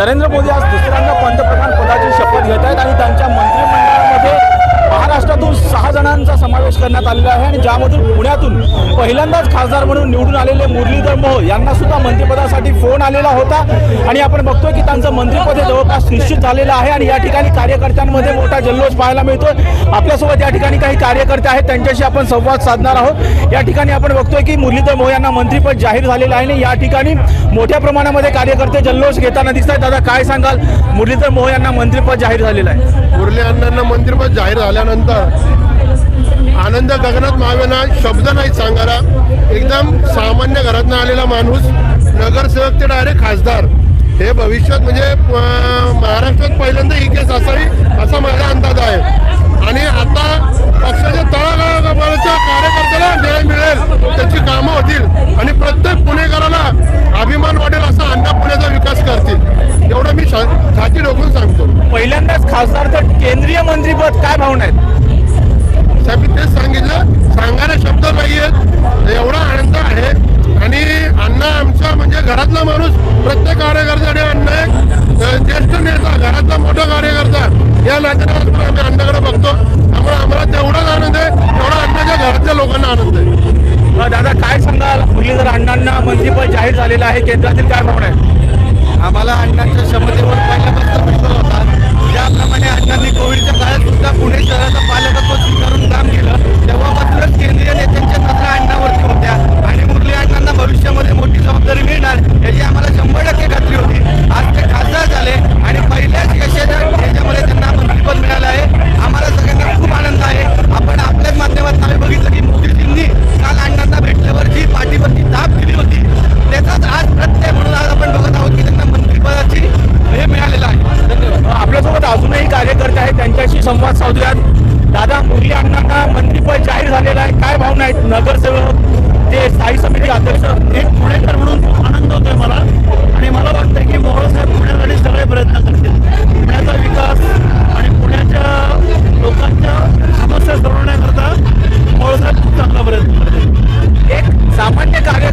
नरेंद्र मोदी आज दुसऱ्यांदा पंतप्रधान पदाची शपथ घेत आहेत आणि त्यांच्या मंत्रिमंडळ महाराष्ट्रातून सहा जणांचा समावेश करण्यात आलेला आहे आणि ज्यामधून पुण्यातून पहिल्यांदाच खासदार म्हणून निवडून आलेले मुरलीधर मोहोळ यांना सुद्धा मंत्रिपदासाठी फोन आलेला होता. आणि आपण बघतोय की त्यांचं मंत्रिपद हे जवळपास निश्चित झालेलं आहे आणि या ठिकाणी कार्यकर्त्यांमध्ये मोठा जल्लोष पाहायला मिळतोय. आपल्यासोबत या ठिकाणी काही कार्यकर्ते आहेत त्यांच्याशी आपण संवाद साधणार आहोत. या ठिकाणी आपण बघतोय की मुरलीधर मोहोळ यांना मंत्रिपद जाहीर झालेलं आहे आणि या ठिकाणी मोठ्या प्रमाणामध्ये कार्यकर्ते जल्लोष घेताना दिसत आहेत दादा काय सांगाल? मुरलीधर मोहोळ यांना मंत्रिपद जाहीर झालेलं आहे. मुरली अण्णांना मंत्रिपद जाहीर झाल्यानंतर आनंद गगनात मावेना शब्द नाही सांगायला. एकदम सामान्य घरातनं आलेला माणूस नगरसेवक ते डायरेक्ट खासदार. हे भविष्यात म्हणजे महाराष्ट्रात पहिल्यांदा ही केस असावी असा माझा अंदाज आहे. आणि आता पक्षाच्या तळागाळाच्या कार्यकर्त्याला न्याय मिळेल त्याची कामं होतील. आणि प्रत्येक पुणेकराला अभिमान वाटेल असा अण्णा पुण्याचा विकास करतील. एवढं मी छाती डोकून सांगतो. पहिल्यांदाच खासदार तर केंद्रीय मंत्रिपद काय भावना आहेत? साहेब तेच सांगितलं सांगायला शब्द नाही आहेत एवढा आनंद आहे. आणि अण्णा आमच्या म्हणजे घरातला माणूस प्रत्येक कार्यकर्त्याने अण्णा एक ज्येष्ठ नेता घरातला मोठा कार्यकर्ता. या नात्याने आम्ही अण्णाकडे बघतो. त्यामुळे आम्हाला तेवढाच आनंद आहे. तेवढा अण्णाच्या घरातल्या लोकांना आनंद आहे. दादा काय सांगाल? मुरलीधर अण्णांना मंत्रिपद जाहीर झालेलं आहे. केंद्रातील काय भावना आहेत? आम्हाला अण्णांच्या क्षमतेवर Let's go.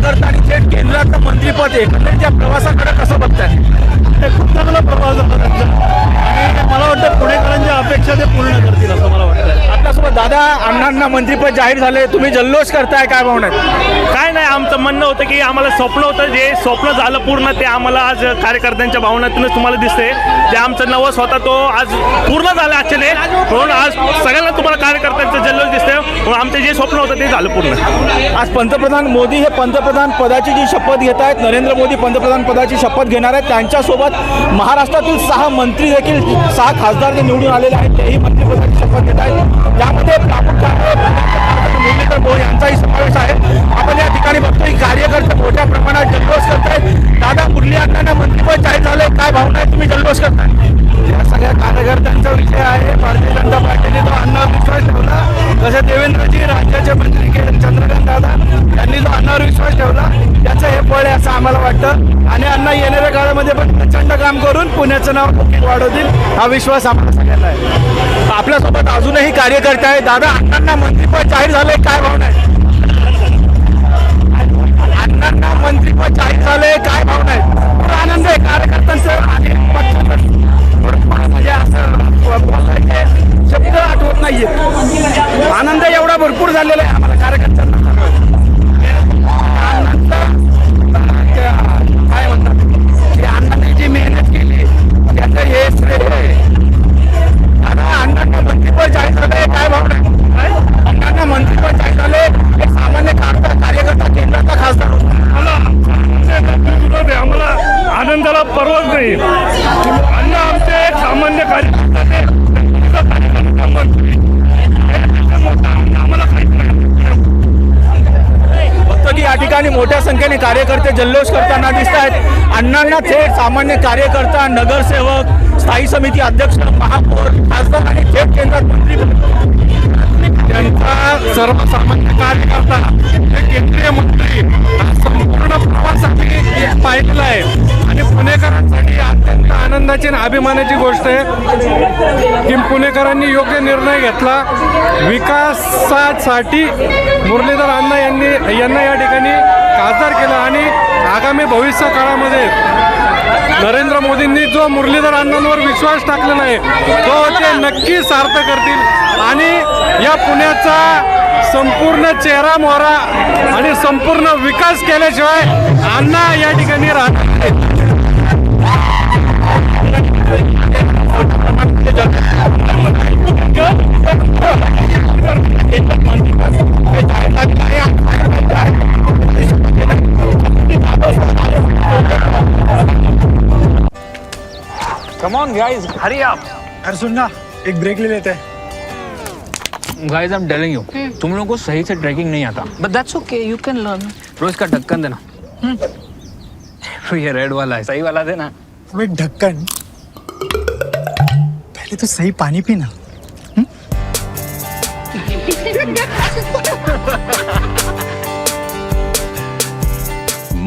कार्यकर्ता आणि थेट केंद्राचं मंत्रिपद एकंदरीत या प्रवासाकडे कसं बघताय? ते खूप चांगला प्रवास त्यांचा. आणि मला वाटतं पुणेकरांच्या अपेक्षा ते पूर्ण करतील असं मला वाटतं आपल्यासोबत दादा अण्णांना मंत्रिपद जाहीर झाले तुम्ही जल्लोष करताय काय भावना काय नाही आमचं म्हणणं होतं की आम्हाला स्वप्न होतं जे स्वप्न झालं पूर्ण ते आम्हाला आज कार्यकर्त्यांच्या भावनातूनच तुम्हाला दिसते जे आमचं नवस होता तो आज पूर्ण झालं आजच्याने म्हणून आज सगळ्यांना तुम्हाला कार्यकर्त्यांचं जल्लोष दिसतंय. म्हणून आमचं जे स्वप्न होतं ते झालं पूर्ण. आज पंतप्रधान मोदी हे पंतप्रधान पदाची जी शपथ घेत आहेत नरेंद्र मोदी पंतप्रधान पदाची शपथ घेणार आहेत त्यांच्यासोबत महाराष्ट्रातील सहा मंत्री देखील सहा खासदार जे निवडून आलेले आहेत तेही मंत्रिपदाची शपथ घेत आहेत. त्यामध्ये प्रामुख्याने मुरलीधर मोहोळ यांचाही समावेश आहे. आपण या ठिकाणी बघतोय की कार्यकर्ते मोठ्या प्रमाणात जल्लोष करतायत. दादा मुरली अण्णांना मंत्रिपद जाहीर झालंय काय भावना आहे? तुम्ही जल्लोष करताय. या सगळ्या कार्यकर्त्यांचा विषय आहे. भारतीय जनता पार्टीने तो अन्नावर विश्वास ठेवला. जसे देवेंद्रजी आम्हाला वाटतं. आणि अण्णा येणाऱ्या काळामध्ये पण प्रचंड काम करून पुण्याचं नाव वाढवतील हा विश्वास आम्हाला सगळ्यांना आहे. आपल्यासोबत अजूनही कार्यकर्ते आहे दादा अण्णांना मंत्रिपद जाहीर झालंय काय भावना आहे? अण्णांना मंत्रिपद जाहीर झालंय काय भावना आहे? आनंद आहे कार्यकर्त्यांचं म्हणजे असं शब्द आठवत नाहीये. आनंद एवढा भरपूर झालेला आहे. कार्यकर्ते जल्लोष करताना दिसत आहेत अण्णांना थेट सामान्य कार्यकर्ता नगरसेवक स्थायी समिती अध्यक्ष महापौर खासदार आणि थेट केंद्रात मंत्री त्यांचा सर्वसामान्य कार्यकर्ता केंद्रीय मंत्री संपूर्ण प्रवास पाहिलेला आहे. आणि पुणेकरांसाठी अत्यंत आनंदाची आणि अभिमानाची गोष्ट आहे की पुणेकरांनी योग्य निर्णय घेतला. विकासासाठी मुरलीधर अण्णा यांनी यांना या ठिकाणी खासदार केला आणि आगामी भविष्य काळामध्ये नरेंद्र मोदींनी जो मुरलीधर अण्णांवर विश्वास टाकलेला आहे तो ते नक्की सार्थ करतील. आणि या पुण्याचा संपूर्ण चेहरा मोहरा आणि संपूर्ण विकास केल्याशिवाय अण्णा या ठिकाणी राहणार अरे सुन ना एक ब्रेक ले लेते हैं। Guys I am telling you तुम लोगों को सही से ट्रैकिंग नहीं आता। But that's okay, you can learn. रोज का ढक्कन देना। तो ये रेड वाला है सही वाला देना। वो एक ढक्कन। पहले तो सही पानी पीना।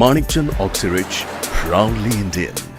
Manikchand Oxyrich, proudly Indian.